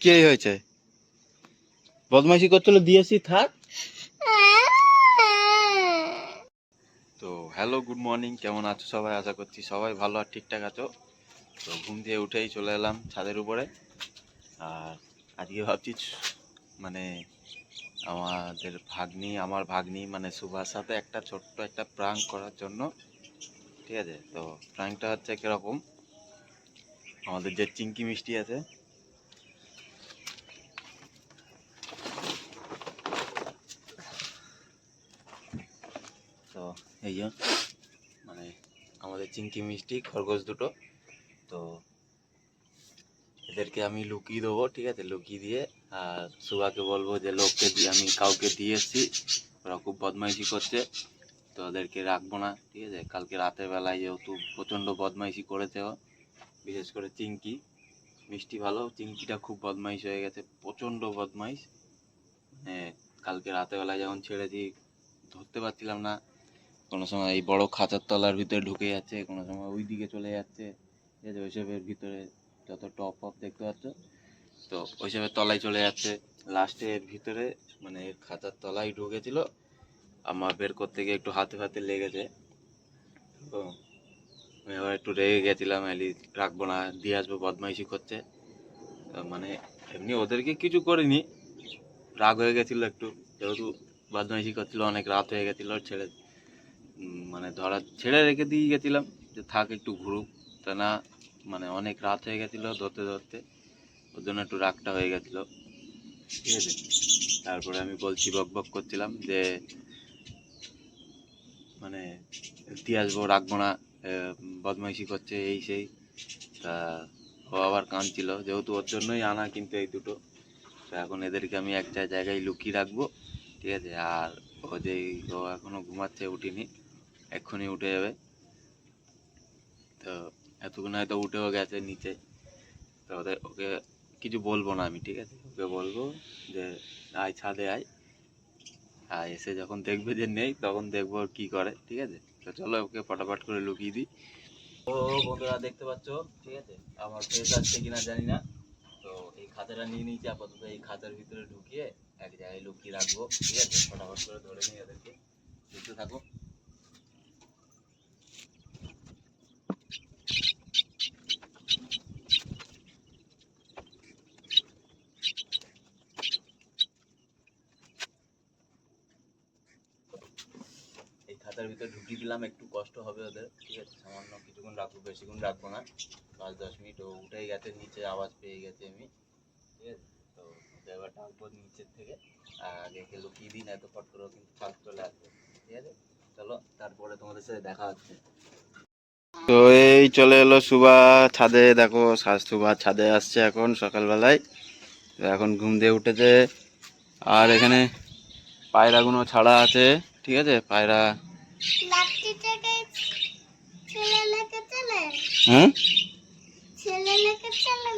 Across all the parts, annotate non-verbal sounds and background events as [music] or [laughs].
কে হয়েছে? বদমাইশি করছিল দিয়েছি, থাক। তো হ্যালো, গুড মর্নিং। কেমন আছো সবাই? আশা করছি সবাই ভালো আর ঠিকঠাক আছো। তো ঘুম দিয়ে উঠেই চলে এলাম ছাদের উপরে। আর আজকে ভাবছি মানে আমাদের ভাগ্নি, আমার ভাগ্নি মানে সুভার সাথে একটা ছোট্ট একটা প্রাঙ্ক করার জন্য। ঠিক আছে? তো প্রাঙ্কটা হচ্ছে কীরকম? আমাদের যে চিংকি মিষ্টি আছে তো এই যে মানে আমাদের চিংকি মিষ্টি, খরগোশ দুটো। তো এদেরকে আমি লুকিয়ে দেবো, ঠিক আছে? লুকিয়ে দিয়ে, আর সুভাকে বলব যে, লোককে দিয়ে আমি কাউকে দিয়ে এসেছি। ওরা খুব বদমাইশি করছে, তো ওদেরকে রাখব না, ঠিক আছে? কালকে রাতের বেলায় যেহেতু প্রচণ্ড বদমাইশি করেছে ও, বিশেষ করে চিংকি। মিষ্টি ভালো, চিংকিটা খুব বদমাইশ হয়ে গেছে, প্রচণ্ড বদমাইশ। মানে কালকে রাতের বেলায় যখন ছেড়েছি, ধরতে পারছিলাম না কোনো সময় এই বড় খাঁচার তলার ভিতরে ঢুকে যাচ্ছে, কোনো সময় ওই দিকে চলে যাচ্ছে। ঠিক আছে, ওইসবের ভিতরে যত টপ ফপ দেখতে পাচ্ছ, তো ওইসবের তলায় চলে যাচ্ছে। লাস্টে এর ভিতরে মানে খাঁচার তলায় ঢুকেছিল। আমার বের করতে গিয়ে একটু হাতে হাতে লেগেছে। তো আমি আবার একটু রেগে গেছিলাম এলি রাখব না, দিয়ে আসব, বদমাইশি করছে। মানে এমনি ওদেরকে কিছু করিনি। রাগ হয়ে গেছিল একটু, যেহেতু বদমাইশি করছিল, অনেক রাত হয়ে গেছিল, ছেড়ে মানে ধরা ছেড়ে রেখে দিয়ে গেছিলাম যে থাক একটু ঘুরুক। তা না মানে অনেক রাত হয়ে গেছিল ধরতে ধরতে। ওর জন্য একটু রাগটা হয়ে গেছিল। ঠিক আছে? তারপরে আমি বলছি, বক বক করছিলাম যে মানে দিয়ে আসব রাখব না বদমাইশি করছে এই সেই। তা ও আবার কাঁদছিল, যেহেতু ওর জন্যই আনা কিন্তু এই দুটো। তো এখন এদেরকে আমি একটা জায়গায় লুকিয়ে রাখব, ঠিক আছে? আর ও যে ও এখনও ঘুমাচ্ছে উঠিনি। এক্ষুনি উঠে যাবে। তো এতক্ষণ হয়তো উঠেও গেছে নিচে। তো ওদের, ওকে কিছু বলব না আমি, ঠিক আছে? ওকে বলব যে, আয় ছাদে আয়। আর এসে যখন দেখবে যে নেই, তখন দেখব কি করে, ঠিক আছে? তো চলো ওকে ফটাফট করে লুকিয়ে দিই। ও বন্ধুরা, দেখতে পাচ্ছ? ঠিক আছে? আমার ফেস আসছে কিনা জানি না। তো এই খাতাটা নিয়ে নিয়েছি, আপাতত এই খাতার ভিতরে ঢুকিয়ে এক জায়গায় লুকিয়ে রাখব, ঠিক আছে? ফটাফট করে ধরে নিই ওদেরকে। দেখতে থাকো। খাতার ভিতরে ঢুকিয়ে দিলাম, একটু কষ্ট হবে ওদের, ঠিক আছে? সামান্য কিছুক্ষণ রাখব বেশিক্ষণ রাখব না। পাঁচ, দশ মিনিট, ও উঠেই গেছে, নিচে আওয়াজ পেয়ে গেছে আমি ঠিক আছে? তো এবার ডাকবো নিচের থেকে আগে একে লুকিয়ে দিই না এত ফট করেও কিন্তু চলে আসবে, ঠিক আছে? চলো, তারপরে তোমাদের সাথে দেখা হচ্ছে। তো এই চলে এলো সুবা ছাদে, দেখো সুবা ছাদে আসছে এখন সকালবেলায়। এখন ঘুম দিয়ে উঠেছে। আর এখানে পায়রাগুলো ছাড়া আছে, ঠিক আছে? পায়রা ছেলে চলে? হ্যাঁ ছেলে চলে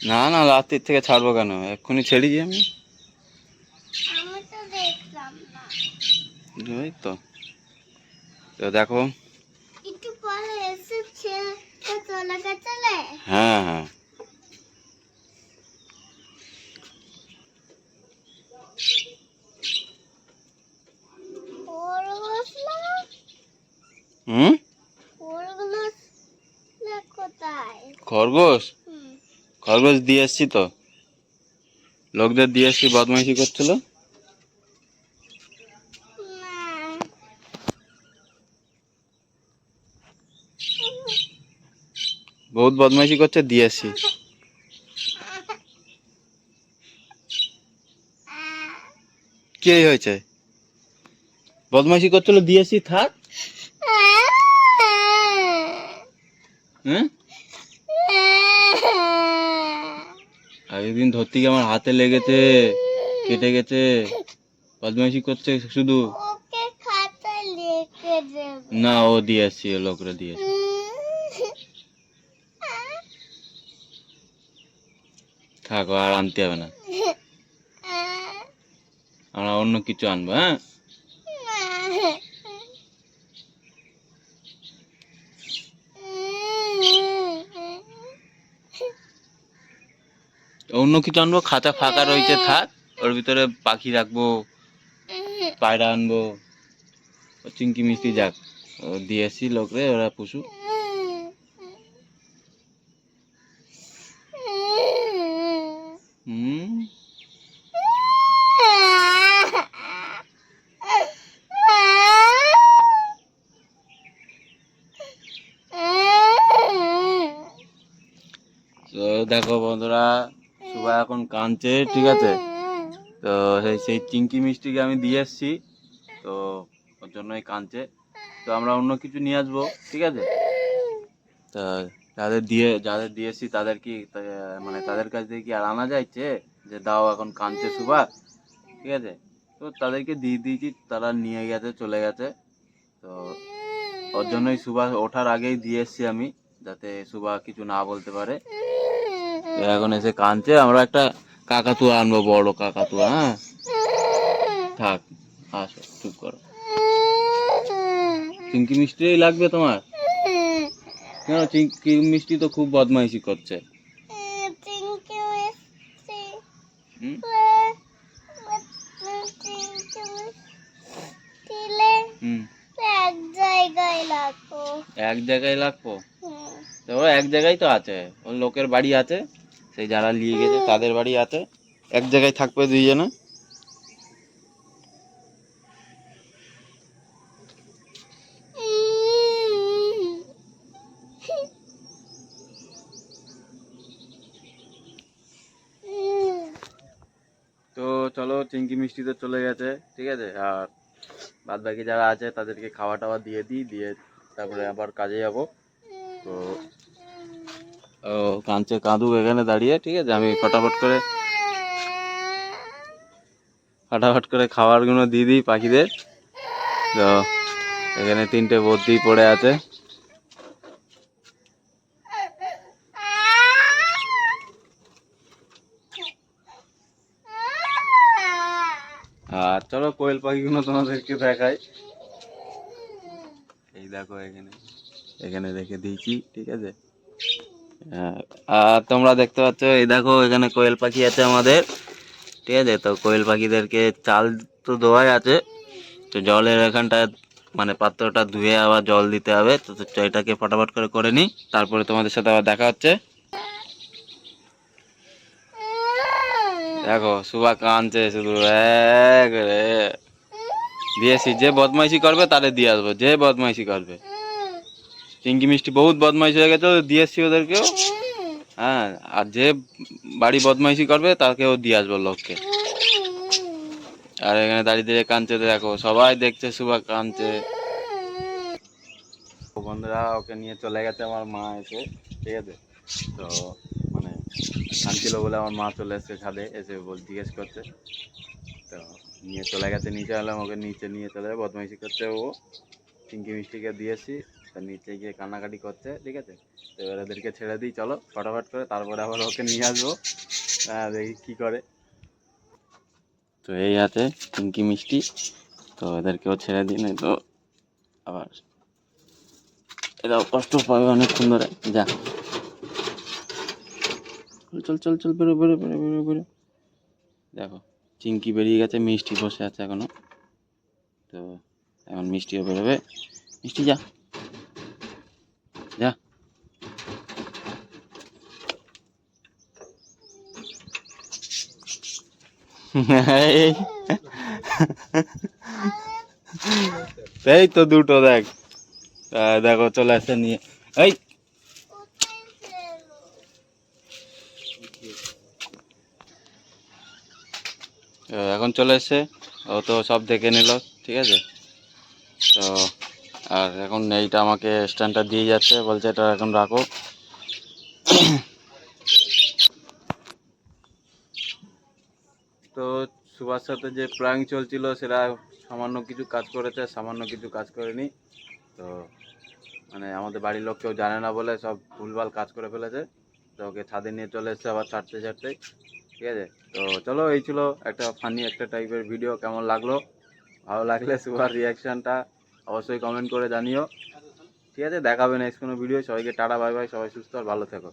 না না রাত্রির থেকে ছাড়বো কেন? এক্ষুনি ছেড়েছি আমি? আমি তো দেখলাম না। ওই তো। তো দেখো। একটু পরে এসে ছেলে চলে হ্যাঁ হ্যাঁ। হুম? খরগোশ খরগোশ? দিয়ে এসছি তো। লোকদের দিয়ে এসছি বদমাইশি করছিল। বহুত বদমাইশি করছে দিয়ে এসছি কে হয়েছে? বদমাইশি করছিল দিয়ে এসছি থাক। হ্যাঁ আগের ধরতে গিয়ে আমার হাতে লেগেছে কেটে গেছে। বদমাইশি করছে শুধু। না ও দিয়ে এসছি ও লোকরা দিয়ে থাকো আর আনতে হবে না। আমরা অন্য কিছু আনব হ্যাঁ? অন্য কিছু আনব খাঁচা ফাঁকা রয়েছে থাক। ওর ভিতরে পাখি রাখব পায়রা আনব চিংকি মিষ্টি যাক। দিয়েছি লোকরে ওরা পশু হুম? তো দেখো বন্ধুরা সুবা এখন কাঁদছে, ঠিক আছে? তো সেই সেই চিংকি মিষ্টিকে আমি দিয়ে এসছি তো ওর জন্যই কাঁদছে। তো আমরা অন্য কিছু নিয়ে আসব, ঠিক আছে? তা যাদের দিয়ে যাদের দিয়ে দিয়েছি তাদের কি মানে তাদের কাছ থেকে কি আর আনা যাচ্ছে? যে দাও, এখন কাঁদছে সুবা ঠিক আছে? তো তাদেরকে দিয়ে দিয়েছি, তারা নিয়ে গেছে, চলে গেছে। তো ওর জন্যই সুবা ওঠার আগেই দিয়ে এসছি আমি, যাতে সুবা কিছু না বলতে পারে। এখন এসে কাঁদছে আমরা একটা কাকাতুয়া আনব বড় কাকাতুয়া হ্যাঁ? থাক আসো চুপ করো। চিংকি মিষ্টি লাগবে তোমার? কেন চিংকি মিষ্টি তো খুব বদমাইশি করছে। এক জায়গায় লাগবো। এক জায়গায় তো আছে ওর লোকের বাড়ি আছে? সেই যারা নিয়ে গেছে তাদের বাড়ি আছে। এক জায়গায় থাকবে দুইজনে। তো চলো চিংকি মিষ্টি তো চলে গেছে, ঠিক আছে? আর বাদ বাকি যারা আছে, তাদেরকে খাওয়া টাওয়া দিয়ে দিই, দিয়ে তারপরে আবার কাজে যাব। তো কাঁদছে, কাঁদুক এখানে দাঁড়িয়ে, ঠিক আছে? আমি ফটাফট করে ফটাফট করে খাবারগুলো দিয়ে দিই পাখিদের। তো, এখানে তিনটে বদ্যি পড়ে আছে। আর চলো কোয়েল পাখিগুলো তোমাদেরকে দেখাই। এই দেখো এখানে। এখানে রেখে দিয়েছি, ঠিক আছে? আর তোমরা দেখতে পাচ্ছ, এই দেখো, এখানে কোয়েল পাখি আছে আমাদের। ঠিক আছে, তো কোয়েল পাখিদেরকে চাল তো দেওয়াই আছে। তো জলের এখানটা মানে পাত্রটা ধুয়ে আবার জল দিতে হবে। তো এটাকে ফটাফট করে করে নিই, তারপরে তোমাদের সাথে আবার দেখা হচ্ছে। দেখো, সুবা কাঁদছে শুধু রে। দিয়েছি, যে বদমাইশি করবে, তারে দিয়ে আসব, যে বদমাইশি করবে। চিংকি মিষ্টি বহুত বদমাইশি হয়ে গেছে দিয়েছি ওদেরকেও। হ্যাঁ আর যে বাড়ি বদমাইশি করবে, তাকেও দিয়ে আসব লোককে। আর এখানে দাঁড়িয়ে দাঁড়িয়ে কাঁদছে, দেখো, সবাই দেখছে সুবা কাঁদছে। বন্ধুরা, ওকে নিয়ে চলে গেছে আমার মা এসে, ঠিক আছে? তো মানে কাঁদছিল বলে আমার মা চলে এসছে ছাদে, এসে বল জিজ্ঞেস করছে। তো নিয়ে চলে গেছে নিচে এলাম, ওকে নিচে নিয়ে চলে বদমাইশি করছে ও। চিংকি মিষ্টিকে দিয়েছি। তো নিচে গিয়ে কান্নাকাটি করছে, ঠিক আছে? তো এবার ওদেরকে ছেড়ে দিই, চলো, ফটাফট করে, তারপরে আবার ওকে নিয়ে আসব। হ্যাঁ দেখি কী করে। তো এই আছে চিংকি মিষ্টি, তো এদেরকেও ছেড়ে দিই নাই তো আবার এরাও কষ্ট পাবে অনেকক্ষণ ধরে, যা। চল চল চল বেরো বেরো বেরো বেরো বেরো। দেখো চিংকি বেরিয়ে গেছে, মিষ্টি বসে আছে এখনও। তো এখন মিষ্টিও বেরোবে। মিষ্টি, যা। যা এই [laughs] এই তো দুটো দেখ। আহ, দেখো চলে আসছে নিয়ে। এই। তো এখন চলে এসছে। ও তো সব দেখে নিল ঠিক আছে? তো আর এখন এইটা আমাকে স্ট্যান্ডটা দিয়ে যাচ্ছে, বলছে এটা এখন রাখো। তো সুভাষ সাথে যে প্রাং চলছিল, সেটা সামান্য কিছু কাজ করেছে, সামান্য কিছু কাজ করেনি। তো মানে আমাদের বাড়ির লোক কেউ জানে না বলে সব ভুলভাল কাজ করে ফেলেছে। তো ওকে ছাদে নিয়ে চলে এসছে আবার ছাড়তে ছাড়তে, ঠিক আছে? তো চলো, এই ছিল একটা ফানি একটা টাইপের ভিডিও কেমন লাগল? ভালো লাগলে সুভার রিয়াকশানটা অবশ্যই কমেন্ট করে জানিও। ঠিক আছে, দেখাবে নেক্সট কোনো ভিডিও সবাইকে টাটা বাই বাই সবাই সুস্থ আর ভালো থেকো।